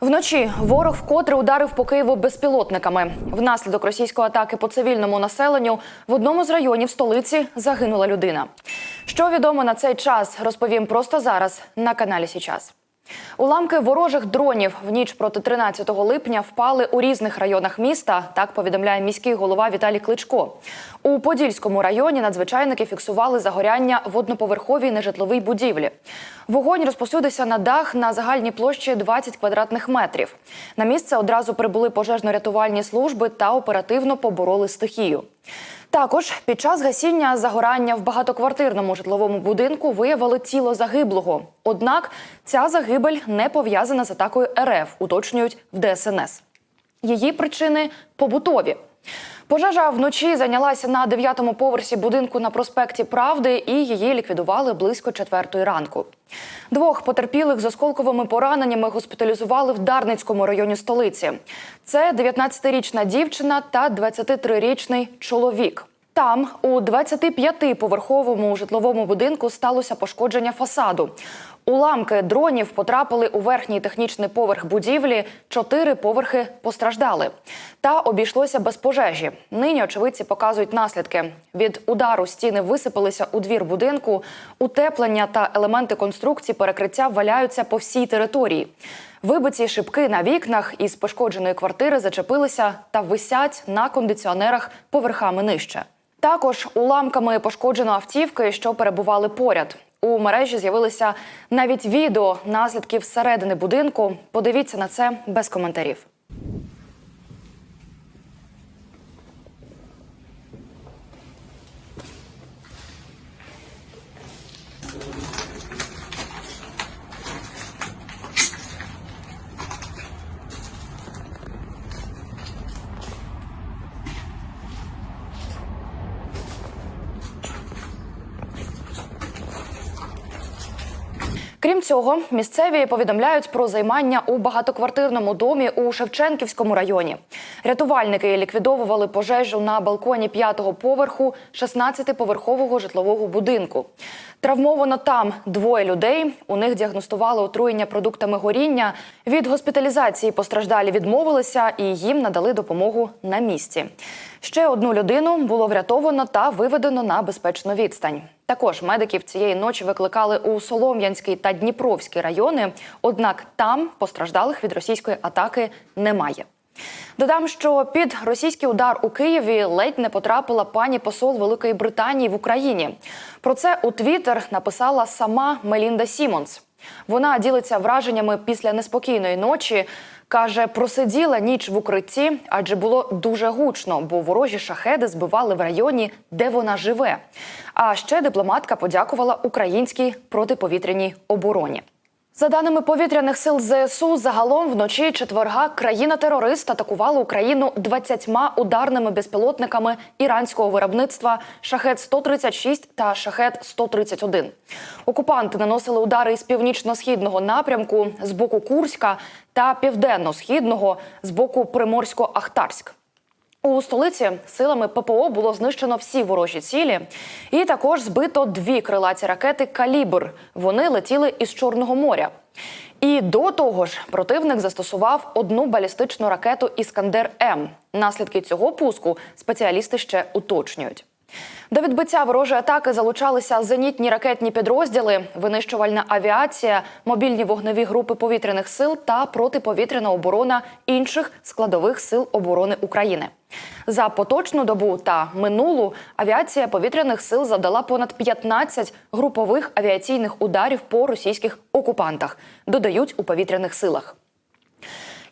Вночі ворог вкотре ударив по Києву безпілотниками. Внаслідок російської атаки по цивільному населенню в одному з районів столиці загинула людина. Що відомо на цей час, розповім просто зараз на каналі Січас. Уламки ворожих дронів в ніч проти 13 липня впали у різних районах міста. Так повідомляє міський голова Віталій Кличко. У Подільському районі надзвичайники фіксували загоряння в одноповерховій нежитловій будівлі. Вогонь розпосюдився на дах на загальній площі 20 квадратних метрів. На місце одразу прибули пожежно-рятувальні служби та оперативно побороли стихію. Також під час гасіння загорання в багатоквартирному житловому будинку виявили тіло загиблого. Однак ця загибель не пов'язана з атакою РФ, уточнюють в ДСНС. Її причини побутові. Пожежа вночі зайнялася на дев'ятому поверсі будинку на проспекті Правди і її ліквідували близько четвертої ранку. Двох потерпілих з осколковими пораненнями госпіталізували в Дарницькому районі столиці. Це 19-річна дівчина та 23-річний чоловік. Там у 25-поверховому житловому будинку сталося пошкодження фасаду. Уламки дронів потрапили у верхній технічний поверх будівлі. Чотири поверхи постраждали. Та обійшлося без пожежі. Нині очевидці показують наслідки. Від удару стіни висипалися у двір будинку. Утеплення та елементи конструкції перекриття валяються по всій території. Вибиті шибки на вікнах із пошкодженої квартири зачепилися та висять на кондиціонерах поверхами нижче. Також уламками пошкоджено автівки, що перебували поряд. У мережі з'явилися навіть відео наслідків всередини будинку. Подивіться на це без коментарів. Крім цього, місцеві повідомляють про займання у багатоквартирному домі у Шевченківському районі. Рятувальники ліквідовували пожежу на балконі п'ятого поверху 16-поверхового житлового будинку. Травмовано там двоє людей. У них діагностували отруєння продуктами горіння. Від госпіталізації постраждалі відмовилися і їм надали допомогу на місці. Ще одну людину було врятовано та виведено на безпечну відстань. Також медиків цієї ночі викликали у Солом'янський та Дніпровський райони. Однак там постраждалих від російської атаки немає. Додам, що під російський удар у Києві ледь не потрапила пані посол Великої Британії в Україні. Про це у Твіттер написала сама Мелінда Сімонс. Вона ділиться враженнями після неспокійної ночі. Каже, просиділа ніч в укритті, адже було дуже гучно, бо ворожі шахеди збивали в районі, де вона живе. А ще дипломатка подякувала українській протиповітряній обороні. За даними повітряних сил ЗСУ, загалом вночі четверга країна-терорист атакувала Україну 20 ударними безпілотниками іранського виробництва Шахет 136 та Шахет 131 Окупанти наносили удари із північно-східного напрямку з боку Курська та південно-східного з боку Приморсько-Ахтарськ. У столиці силами ППО було знищено всі ворожі цілі, і також збито дві крилаті ракети Калібр. Вони летіли із Чорного моря. І до того ж, противник застосував одну балістичну ракету Іскандер М. Наслідки цього пуску спеціалісти ще уточнюють. До відбиття ворожої атаки залучалися зенітні ракетні підрозділи, винищувальна авіація, мобільні вогневі групи повітряних сил та протиповітряна оборона інших складових сил оборони України. За поточну добу та минулу авіація повітряних сил завдала понад 15 групових авіаційних ударів по російських окупантах. Додають у повітряних силах.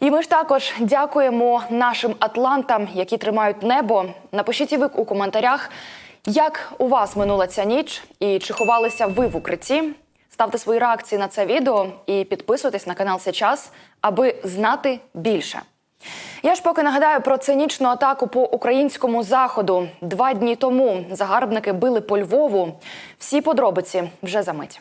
І ми ж також дякуємо нашим атлантам, які тримають небо. Напишіть і ви у коментарях, як у вас минула ця ніч і чи ховалися ви в укритті. Ставте свої реакції на це відео і підписуйтесь на канал Сейчас, аби знати більше. Я ж поки нагадаю про цинічну атаку по українському заходу. Два дні тому загарбники били по Львову. Всі подробиці вже за мить.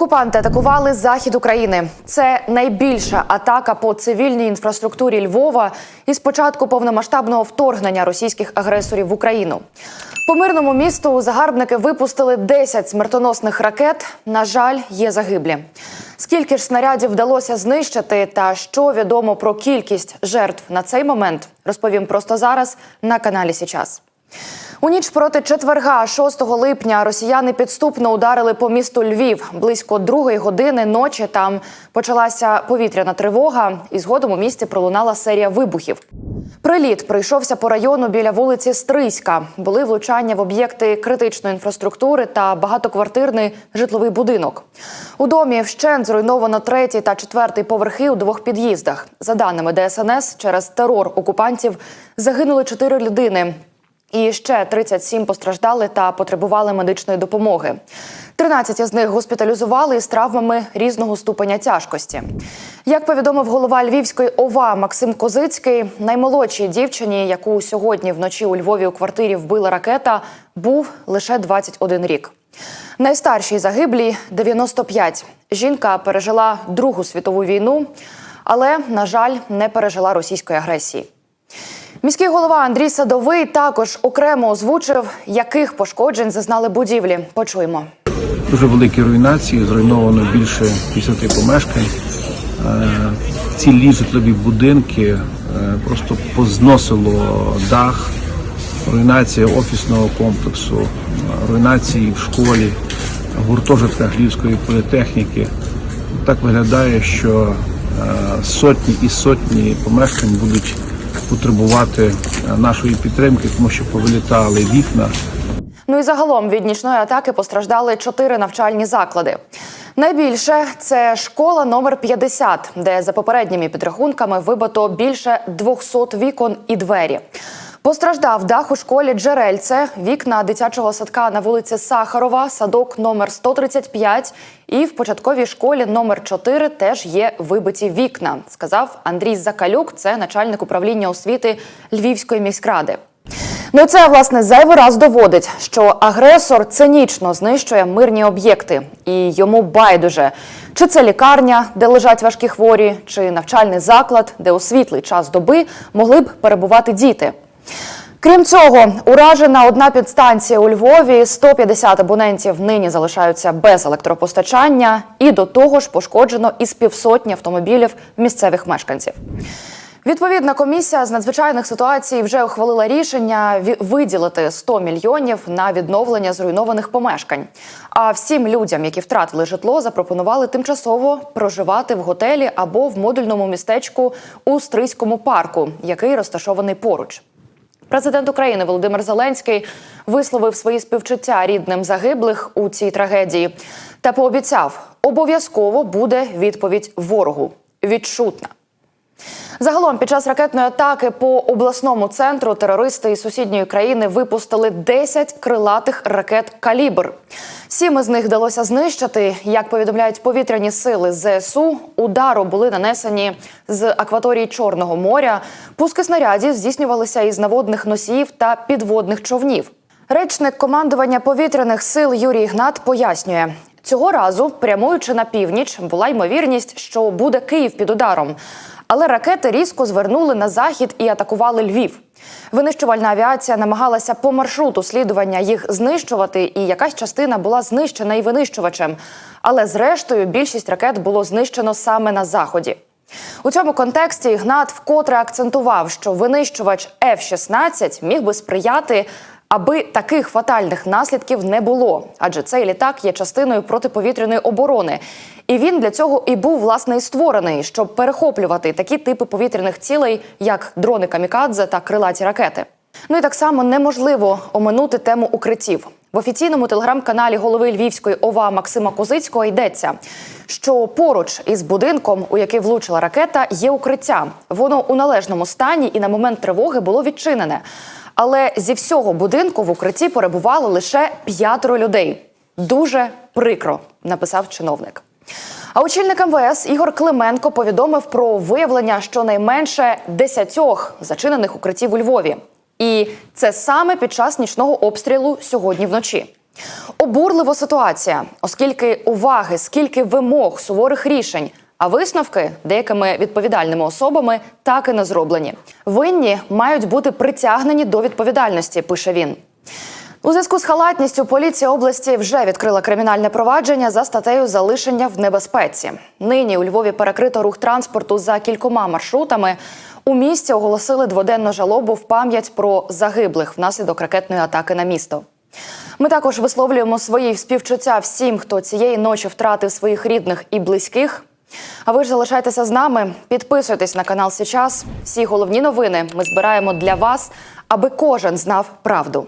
Окупанти атакували захід України. Це найбільша атака по цивільній інфраструктурі Львова із початку повномасштабного вторгнення російських агресорів в Україну. По мирному місту загарбники випустили 10 смертоносних ракет. На жаль, є загиблі. Скільки ж снарядів вдалося знищити, та що відомо про кількість жертв на цей момент, розповім просто зараз на каналі Січас. У ніч проти четверга, 6 липня, росіяни підступно ударили по місту Львів. Близько другої години ночі там почалася повітряна тривога, і згодом у місті пролунала серія вибухів. Приліт прийшовся по району біля вулиці Стрийська. Були влучання в об'єкти критичної інфраструктури та багатоквартирний житловий будинок. У домі вщент зруйновано третій та четвертий поверхи у двох під'їздах. За даними ДСНС, через терор окупантів загинули чотири людини. І ще 37 постраждали та потребували медичної допомоги. 13 з них госпіталізували із травмами різного ступеня тяжкості. Як повідомив голова Львівської ОВА Максим Козицький, наймолодшій дівчині, яку сьогодні вночі у Львові у квартирі вбила ракета, був лише 21 рік. Найстаршій загиблій 95. Жінка пережила Другу світову війну, але, на жаль, не пережила російської агресії. Міський голова Андрій Садовий також окремо озвучив, яких пошкоджень зазнали будівлі. Почуємо. Дуже великі руйнації, зруйновано більше 50 помешкань. Е, Цілі житлові будинки е, просто позносило дах, руйнація офісного комплексу, е, руйнації в школі, гуртожитках Львівської політехніки. Так виглядає, що сотні і сотні помешкань будуть потребувати е, нашої підтримки, тому що повилітали вікна. Ну і загалом від нічної атаки постраждали чотири навчальні заклади. Найбільше це школа номер 50, де за попередніми підрахунками вибито більше 200 вікон і двері. Постраждав дах у школі Джерельце, вікна дитячого садка на вулиці Сахарова, садок номер 135 і в початковій школі номер 4 теж є вибиті вікна, сказав Андрій Закалюк, це начальник управління освіти Львівської міськради. Ну, це власне зайвий раз доводить, що агресор цинічно знищує мирні об'єкти, і йому байдуже, чи це лікарня, де лежать важкі хворі, чи навчальний заклад, де у світлий час доби могли б перебувати діти. Крім цього, уражена одна підстанція у Львові, 150 абонентів нині залишаються без електропостачання, і до того ж пошкоджено із півсотні автомобілів місцевих мешканців. Відповідна комісія з надзвичайних ситуацій вже ухвалила рішення виділити 100 мільйонів на відновлення зруйнованих помешкань. А всім людям, які втратили житло, запропонували тимчасово проживати в готелі або в модульному містечку у Стрийському парку, який розташований поруч. Президент України Володимир Зеленський висловив свої співчуття рідним загиблих у цій трагедії та пообіцяв, обов'язково буде відповідь ворогу відчутна. Загалом, під час ракетної атаки по обласному центру терористи із сусідньої країни випустили 10 крилатих ракет калібр. Сім із них вдалося знищити. Як повідомляють повітряні сили ЗСУ, удару були нанесені з акваторії Чорного моря. Пуски снарядів здійснювалися із наводних носіїв та підводних човнів. Речник командування повітряних сил Юрій Гнат пояснює. Цього разу, прямуючи на північ, була ймовірність, що буде Київ під ударом. Але ракети різко звернули на захід і атакували Львів. Винищувальна авіація намагалася по маршруту слідування їх знищувати, і якась частина була знищена і винищувачем. Але зрештою більшість ракет було знищено саме на заході. У цьому контексті Гнат вкотре акцентував, що винищувач F-16 міг би сприяти, аби таких фатальних наслідків не було, адже цей літак є частиною протиповітряної оборони. І він для цього і був власне і створений, щоб перехоплювати такі типи повітряних цілей, як дрони камікадзе та крилаті ракети. Ну і так само неможливо оминути тему укриттів. В офіційному телеграм-каналі голови Львівської ОВА Максима Козицького йдеться, що поруч із будинком, у який влучила ракета, є укриття. Воно у належному стані і на момент тривоги було відчинене. Але зі всього будинку в укритті перебувало лише п'ятеро людей. Дуже прикро, написав чиновник. А очільник МВС Ігор Клименко повідомив про виявлення щонайменше десятьох зачинених укриттів у Львові. І це саме під час нічного обстрілу сьогодні вночі. Обурлива ситуація, оскільки уваги, скільки вимог, суворих рішень, а висновки деякими відповідальними особами так і не зроблені. Винні мають бути притягнені до відповідальності, пише він. У зв'язку з халатністю поліція області вже відкрила кримінальне провадження за статтею залишення в небезпеці. Нині у Львові перекрито рух транспорту за кількома маршрутами. У місті оголосили дводенну жалобу в пам'ять про загиблих внаслідок ракетної атаки на місто. Ми також висловлюємо свої співчуття всім, хто цієї ночі втратив своїх рідних і близьких. А ви ж залишайтеся з нами, підписуйтесь на канал Січас. Всі головні новини ми збираємо для вас, аби кожен знав правду.